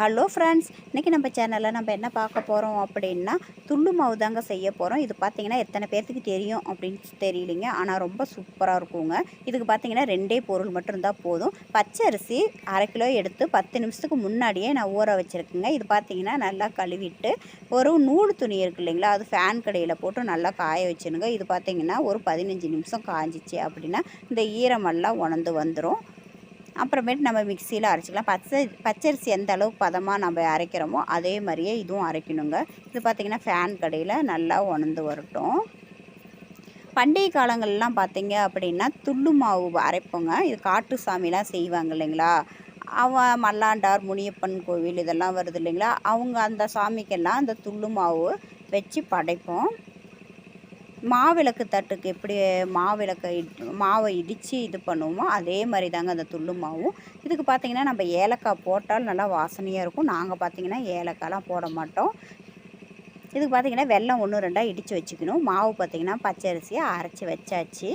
Hello friends இன்றைக்கி நம்ம சேனலில் நம்ம என்ன பார்க்க போகிறோம் அப்படின்னா துள்ளு மாவு தாங்க செய்ய போகிறோம் இது பார்த்தீங்கன்னா எத்தனை பேர்த்துக்கு தெரியும் அப்படின்னு தெரியலிங்க. ஆனால் ரொம்ப சூப்பராக இருக்குங்க. இதுக்கு பார்த்தீங்கன்னா ரெண்டே பொருள் மட்டும் இருந்தால் போதும். பச்சை அரிசி அரை கிலோ எடுத்து பத்து நிமிஷத்துக்கு முன்னாடியே நான் ஊற வச்சுருக்கேங்க. இது பார்த்திங்கன்னா நல்லா கழுவிட்டு ஒரு நூல் துணி இருக்கு இல்லைங்களா? அது ஃபேன் கடையில் போட்டு நல்லா காய வச்சுருங்க இது பார்த்திங்கன்னா ஒரு பதினஞ்சு நிமிஷம் காஞ்சிச்சு அப்படின்னா இந்த ஈரமெல்லாம் உணர்ந்து வந்துடும் அப்புறமேட்டு நம்ம மிக்சியில் அரைச்சிக்கலாம். பச்சை பச்சரிசி எந்த அளவுக்கு பதமாக நம்ம அரைக்கிறோமோ அதே மாதிரியே இதுவும் அரைக்கணுங்க. இது பார்த்திங்கன்னா ஃபேன் கடையில் நல்லா உணர்ந்து வரட்டும். பண்டிகை காலங்கள்லாம் பார்த்தீங்க அப்படின்னா துள்ளு மாவு அரைப்போங்க. இது காட்டு சாமிலாம் செய்வாங்க இல்லைங்களா? அவன் மல்லாண்டார் முனியப்பன் கோவில் இதெல்லாம் வருது இல்லைங்களா? அவங்க அந்த சாமிக்கெல்லாம் அந்த துள்ளு மாவு வச்சு படைப்போம். மாவிளக்கு தட்டுக்கு எப்படி மாவிளக்கை மாவை இடித்து இது பண்ணுவோமோ அதே மாதிரி தாங்க அந்த துள்ளு மாவும். இதுக்கு பார்த்திங்கன்னா நம்ம ஏலக்காய் போட்டால் நல்லா வாசனையாக இருக்கும். நாங்கள் பார்த்திங்கன்னா ஏலக்காய்லாம் போட மாட்டோம். இதுக்கு பார்த்திங்கன்னா வெல்லம் ஒன்று ரெண்டாக இடித்து வச்சுக்கணும். மாவு பார்த்திங்கன்னா பச்சரிசியை அரைச்சி வச்சாச்சு.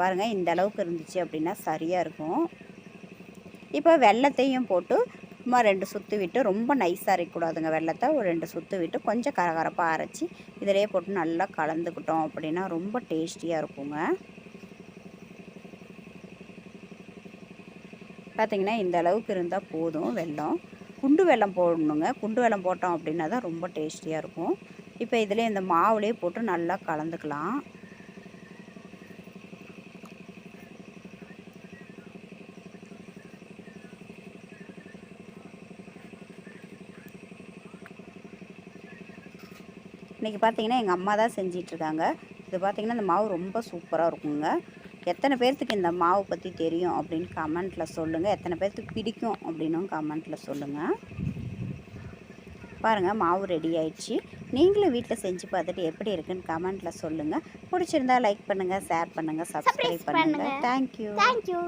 பாருங்கள் இந்த அளவுக்கு இருந்துச்சு அப்படின்னா சரியாக இருக்கும். இப்போ வெள்ளத்தையும் போட்டு சும்மா ரெண்டு சுற்று விட்டு ரொம்ப நைஸாக அரைக்கக்கூடாதுங்க வெள்ளத்தை. ஒரு ரெண்டு சுற்று விட்டு கொஞ்சம் கரகரப்பாக அரைச்சி இதிலே போட்டு நல்லா கலந்துக்கிட்டோம் அப்படின்னா ரொம்ப டேஸ்டியாக இருக்குங்க. பார்த்திங்கன்னா இந்த அளவுக்கு இருந்தால் போதும் வெல்லம். குண்டு வெல்லம் போடணுங்க. குண்டு வெல்லம் போட்டோம் அப்படின்னா தான் ரொம்ப டேஸ்டியாக இருக்கும். இப்போ இதில் இந்த மாவுலேயே போட்டு நல்லா கலந்துக்கலாம். இன்றைக்கி பார்த்தீங்கன்னா எங்கள் அம்மா தான் செஞ்சிட்ருக்காங்க. இது பார்த்திங்கன்னா இந்த மாவு ரொம்ப சூப்பராக இருக்குங்க. எத்தனை பேர்த்துக்கு இந்த மாவு பற்றி தெரியும் அப்படின்னு கமெண்ட்டில் சொல்லுங்கள் எத்தனை பேர்த்துக்கு பிடிக்கும் அப்படின்னும் கமெண்ட்டில் சொல்லுங்கள் பாருங்கள் மாவு ரெடி ஆயிடுச்சு. நீங்களும் வீட்டில் செஞ்சு பார்த்துட்டு எப்படி இருக்குன்னு கமெண்ட்டில் சொல்லுங்கள் பிடிச்சிருந்தா லைக் பண்ணுங்கள் ஷேர் பண்ணுங்கள் சப்ஸ்கிரைப் பண்ணுங்கள் தேங்க்யூ தேங்க்யூ